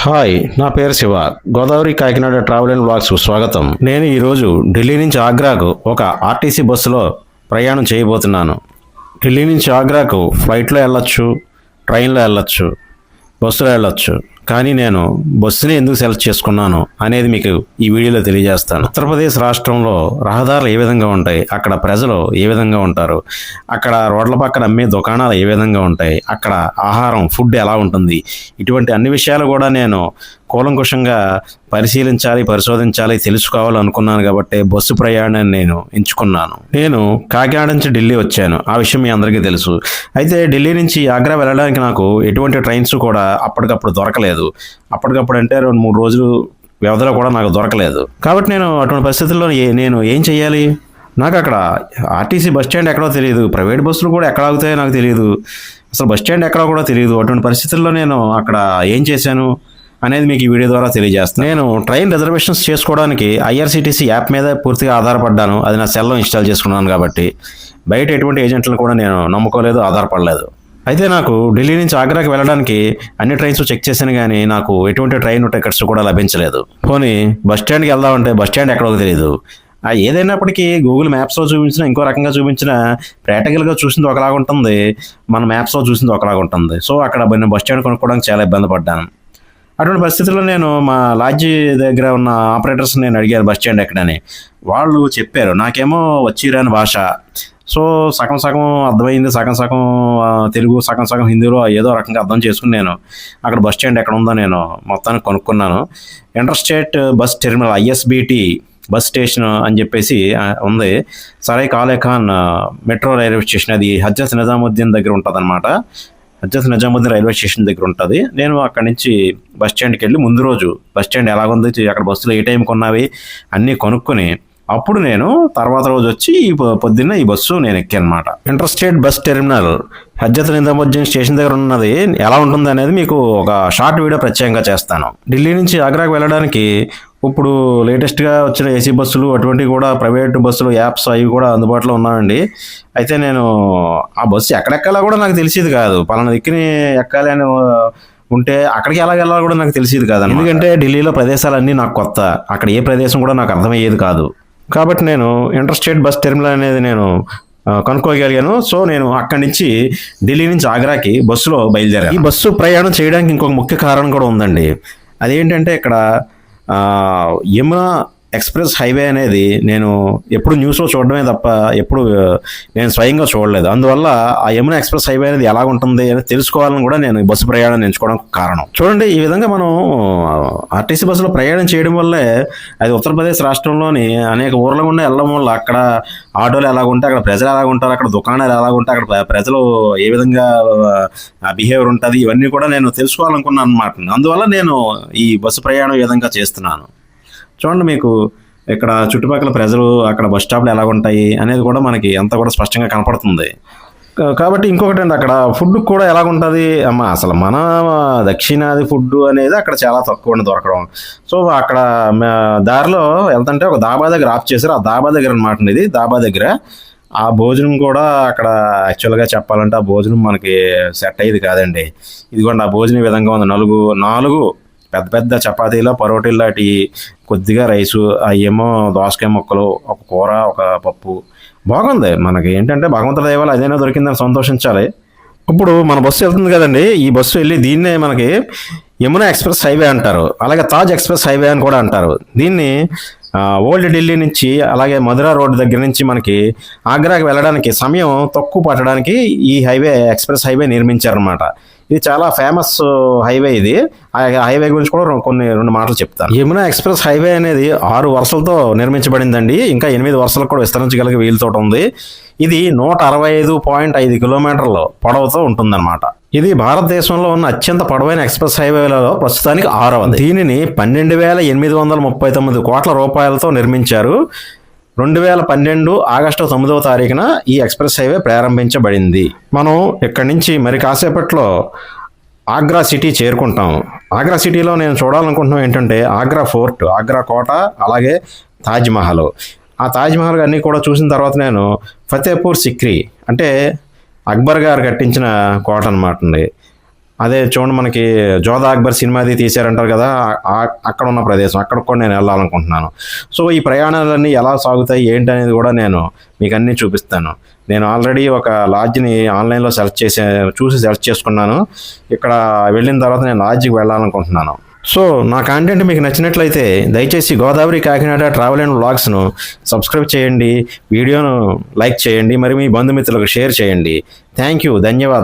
Hi నా పేరు Shiva. Godavari Kakinada travel and blogs స్వాగతం. నేను ఈరోజు ఢిల్లీ నుంచి ఆగ్రాకు ఒక ఆర్టీసీ బస్సులో ప్రయాణం చేయబోతున్నాను. ఢిల్లీ నుంచి ఆగ్రాకు ఫ్లైట్లో వెళ్ళొచ్చు ట్రైన్లో వెళ్ళొచ్చు బస్సులో వెళ్ళొచ్చు. కానీ నేను బస్సుని ఎందుకు సెలెక్ట్ చేసుకున్నాను అనేది మీకు ఈ వీడియోలో తెలియజేస్తాను. ఉత్తరప్రదేశ్ రాష్ట్రంలో రహదారులు ఏ విధంగా ఉంటాయి? అక్కడ ప్రజలు ఏ విధంగా ఉంటారు? అక్కడ రోడ్ల పక్కన అమ్మే దుకాణాలు ఏ విధంగా ఉంటాయి? అక్కడ ఆహారం ఫుడ్ ఎలా ఉంటుంది? ఇటువంటి అన్ని విషయాలు కూడా నేను కూలంకుషంగా పరిశీలించాలి పరిశోధించాలి తెలుసుకోవాలి అనుకున్నాను కాబట్టి బస్సు ప్రయాణాన్ని నేను ఎంచుకున్నాను. నేను కాకినాడ నుంచి ఢిల్లీ వచ్చాను. ఆ విషయం మీ అందరికీ తెలుసు. అయితే ఢిల్లీ నుంచి ఆగ్రా వెళ్ళడానికి నాకు ఎటువంటి ట్రైన్స్ కూడా అప్పటికప్పుడు దొరకలేదు. అప్పటికప్పుడు అంటే రెండు మూడు రోజులు వ్యవధిలో కూడా నాకు దొరకలేదు. కాబట్టి నేను అటువంటి పరిస్థితుల్లో ఏ- నేను ఏం చేయాలి? నాకు అక్కడ ఆర్టీసీ బస్ స్టాండ్ ఎక్కడో తెలియదు. ప్రైవేట్ బస్సులు కూడా ఎక్కడ ఆగుతాయో నాకు తెలియదు. అసలు బస్ స్టాండ్ ఎక్కడో కూడా తెలియదు. అటువంటి పరిస్థితుల్లో నేను అక్కడ ఏం చేశాను? అనేది మీకు ఈ వీడియో ద్వారా తెలియజేస్తాను. నేను ట్రైన్ రిజర్వేషన్స్ చేసుకోవడానికి ఐఆర్సీటీసీ యాప్ మీద పూర్తిగా ఆధారపడ్డాను. అది నా సెల్లో ఇన్స్టాల్ చేసుకున్నాను కాబట్టి బయట ఎటువంటి ఏజెంట్లను కూడా నేను నమ్ముకోలేదు ఆధారపడలేదు. అయితే నాకు ఢిల్లీ నుంచి ఆగ్రాకి వెళ్ళడానికి అన్ని ట్రైన్స్ చెక్ చేశాను కానీ నాకు ఎటువంటి ట్రైన్ టికెట్స్ కూడా లభించలేదు. పోనీ బస్ స్టాండ్కి వెళ్దామంటే బస్ స్టాండ్ ఎక్కడో తెలియదు ఆ ఏదైనప్పటికీ గూగుల్ మ్యాప్స్లో చూపించిన ఇంకో రకంగా చూపించిన ప్రాక్టికల్గా చూసింది ఒకలాగా ఉంటుంది మన మ్యాప్స్లో చూసింది ఒకలాగా ఉంటుంది సో అక్కడ బస్ స్టాండ్ కొనుక్కోవడానికి చాలా ఇబ్బంది పడ్డాను. అటువంటి పరిస్థితుల్లో నేను మా లాడ్జి దగ్గర ఉన్న ఆపరేటర్స్ నేను అడిగాను బస్ స్టాండ్ ఎక్కడని. వాళ్ళు చెప్పారు నాకేమో వచ్చిరాని భాష. సో సగం సగం అర్థమైంది సగం సగం తెలుగు సగం సగం హిందీలో ఏదో రకంగా అర్థం చేసుకుని నేను అక్కడ బస్ స్టాండ్ ఎక్కడ ఉందో నేను మొత్తానికి కొనుక్కున్నాను. Interstate bus terminal ISBT bus station అని చెప్పేసి ఉంది. సరై కాలే ఖాన్ మెట్రో రైల్వే స్టేషన్ అది హజ్రత్ నిజాముద్దీన్ దగ్గర ఉంటుంది హజ్రత్ నిజాముద్దీన్ రైల్వే స్టేషన్ దగ్గర ఉంటుంది. నేను అక్కడి నుంచి బస్ స్టాండ్కి వెళ్ళి ముందు రోజు బస్ స్టాండ్ ఎలాగుంది అక్కడ బస్సులు ఏ టైంకి ఉన్నవి అన్నీ కొనుక్కొని అప్పుడు నేను తర్వాత రోజు వచ్చి ఈ పొద్దున్న ఈ బస్సు నేను ఎక్కాను అనమాట interstate bus terminal Hazrat Nizamuddin station దగ్గర ఉన్నది. ఎలా ఉంటుంది అనేది మీకు ఒక షార్ట్ వీడియో ప్రత్యేకంగా చేస్తాను. ఢిల్లీ నుంచి ఆగ్రాకు వెళ్ళడానికి ఇప్పుడు లేటెస్ట్గా వచ్చిన ఏసీ బస్సులు అటువంటివి కూడా ప్రైవేట్ బస్సులు యాప్స్ అవి కూడా అందుబాటులో ఉన్నాయండి. అయితే నేను ఆ బస్సు ఎక్కడెక్కాలో కూడా నాకు తెలిసేది కాదు. పలానా దిక్కుని ఎక్కాలి అని ఉంటే అక్కడికి ఎలా వెళ్ళాలో కూడా నాకు తెలిసేది కాదు ఎందుకంటే ఢిల్లీలో ప్రదేశాలన్నీ నాకు కొత్త. అక్కడ ఏ ప్రదేశం కూడా నాకు అర్థమయ్యేది కాదు. కాబట్టి నేను ఇంటర్ స్టేట్ బస్ టెర్మినల్ అనేది నేను కనుక్కోగలిగాను. సో నేను అక్కడి నుంచి ఢిల్లీ నుంచి ఆగ్రాకి బస్సులో బయలుదేరాను. ఈ బస్సు ప్రయాణం చేయడానికి ఇంకొక ముఖ్య కారణం కూడా ఉందండి. అదేంటంటే ఇక్కడ ఆ, యమునా ఎక్స్ప్రెస్ హైవే అనేది నేను ఎప్పుడు న్యూస్లో చూడడమే తప్ప ఎప్పుడు నేను స్వయంగా చూడలేదు. అందువల్ల ఆ యమున ఎక్స్ప్రెస్ హైవే అనేది ఎలా ఉంటుంది అని తెలుసుకోవాలని కూడా నేను బస్సు ప్రయాణం ఎంచుకోవడం కారణం. చూడండి ఈ విధంగా మనం ఆర్టీసీ బస్సులో ప్రయాణం చేయడం వల్లే అది ఉత్తరప్రదేశ్ రాష్ట్రంలోని అనేక ఊర్ల గుండా వెళ్ళడం వల్ల అక్కడ ఆటోలు ఎలా అక్కడ ప్రజలు ఎలా ఉంటారు అక్కడ దుకాణాలు ఎలా ఉంటాయి అక్కడ ప్రజలు ఏ విధంగా బిహేవియర్ ఉంటుంది ఇవన్నీ కూడా నేను తెలుసుకోవాలనుకున్నాను అనమాట అందువల్ల నేను ఈ బస్సు ప్రయాణం ఈ విధంగా చేస్తున్నాను. చూడండి మీకు ఇక్కడ చుట్టుపక్కల ప్రజలు అక్కడ బస్ స్టాప్లు ఎలా ఉంటాయి అనేది కూడా మనకి అంతా కూడా స్పష్టంగా కనపడుతుంది. కాబట్టి ఇంకొకటి అండి అక్కడ? ఫుడ్ కూడా ఎలా ఉంటుంది? అమ్మ అసలు మన దక్షిణాది ఫుడ్ అనేది అక్కడ చాలా తక్కువ దొరకడం. సో అక్కడ దారిలో వెళ్తుంటే ఒక దాబా దగ్గర ఆఫ్ చేశారు. ఆ దాబా దగ్గర అనమాట ఇది. దాబా దగ్గర ఆ భోజనం కూడా అక్కడ యాక్చువల్గా చెప్పాలంటే ఆ భోజనం మనకి సెట్ అయ్యేది కాదండి. ఇదిగోండి ఆ భోజనం విధంగా ఉంది. నలుగు నాలుగు పెద్ద పెద్ద చపాతీలు పరోటీలు లాంటి కొద్దిగా రైసు అవేమో దోసకాయ ముక్కలు ఒక కూర ఒక పప్పు. బాగుంది. మనకి ఏంటంటే భగవంతుడి దయవల్ల అదైనా దొరికిందని సంతోషించాలి. ఇప్పుడు మన బస్సు వెళ్తుంది కదండి. ఈ బస్సు వెళ్ళి దీన్నే మనకి యమునా ఎక్స్ప్రెస్ హైవే అంటారు. అలాగే తాజ్ ఎక్స్ప్రెస్ హైవే అని కూడా అంటారు. దీన్ని ఓల్డ్ ఢిల్లీ నుంచి అలాగే మధురా రోడ్ దగ్గర నుంచి మనకి ఆగ్రాకి వెళ్ళడానికి సమయం తక్కువ పట్టడానికి ఈ హైవే ఎక్స్ప్రెస్ హైవే నిర్మించారనమాట ఇది చాలా ఫేమస్ హైవే uh, ఇది. ఆ హైవే గురించి కూడా కొన్ని రెండు మాటలు చెప్తాను. యమునా ఎక్స్ప్రెస్ హైవే అనేది ఆరు వరుసలతో నిర్మించబడిందండి. ఇంకా ఎనిమిది వరుసలకు కూడా విస్తరించగలిగే వీలుతో ఉంది. ఇది నూట అరవై ఐదు పాయింట్ ఐదు కిలోమీటర్ల పొడవుతో ఉంటుందన్నమాట. ఇది భారతదేశంలో ఉన్న అత్యంత పొడవైన ఎక్స్ప్రెస్ హైవేలలో ప్రస్తుతానికి ఆరవది. దీనిని పన్నెండు వేల ఎనిమిది వందల ముప్పై తొమ్మిది కోట్ల రూపాయలతో నిర్మించారు. రెండు వేల పన్నెండు ఆగస్టు తొమ్మిదవ తారీఖున ఈ ఎక్స్ప్రెస్ హైవే ప్రారంభించబడింది. మనం ఇక్కడి నుంచి మరి కాసేపట్లో ఆగ్రా సిటీ చేరుకుంటాం. ఆగ్రా సిటీలో నేను చూడాలనుకుంటున్నాం ఏంటంటే ఆగ్రా ఫోర్ట్ ఆగ్రా కోట అలాగే తాజ్మహల్ ఆ తాజ్మహల్ అన్నీ కూడా చూసిన తర్వాత నేను ఫతేపూర్ సిక్రీ అంటే అక్బర్ గారు కట్టించిన కోట అనమాట అండి. అదే చూడండి మనకి జోధా అక్బర్ సినిమాది తీశారంటారు కదా అక్కడ ఉన్న ప్రదేశం. అక్కడ కూడా నేను వెళ్ళాలనుకుంటున్నాను. సో ఈ ప్రయాణాలన్నీ ఎలా సాగుతాయి ఏంటి అనేది కూడా నేను మీకు అన్నీ చూపిస్తాను. నేను ఆల్రెడీ ఒక లాడ్జ్ని ఆన్లైన్లో సెర్చ్ చేసే చూసి సెర్చ్ చేసుకున్నాను. ఇక్కడ వెళ్ళిన తర్వాత నేను లాడ్జ్కి వెళ్ళాలనుకుంటున్నాను. సో నా కంటెంట్ మీకు నచ్చినట్లయితే దయచేసి గోదావరి కాకినాడ ట్రావెల్ అండ్ వ్లాగ్స్ను సబ్స్క్రైబ్ చేయండి వీడియోను లైక్ చేయండి మరి మీ బంధుమిత్రులకు షేర్ చేయండి. థ్యాంక్ యూ ధన్యవాదాలు.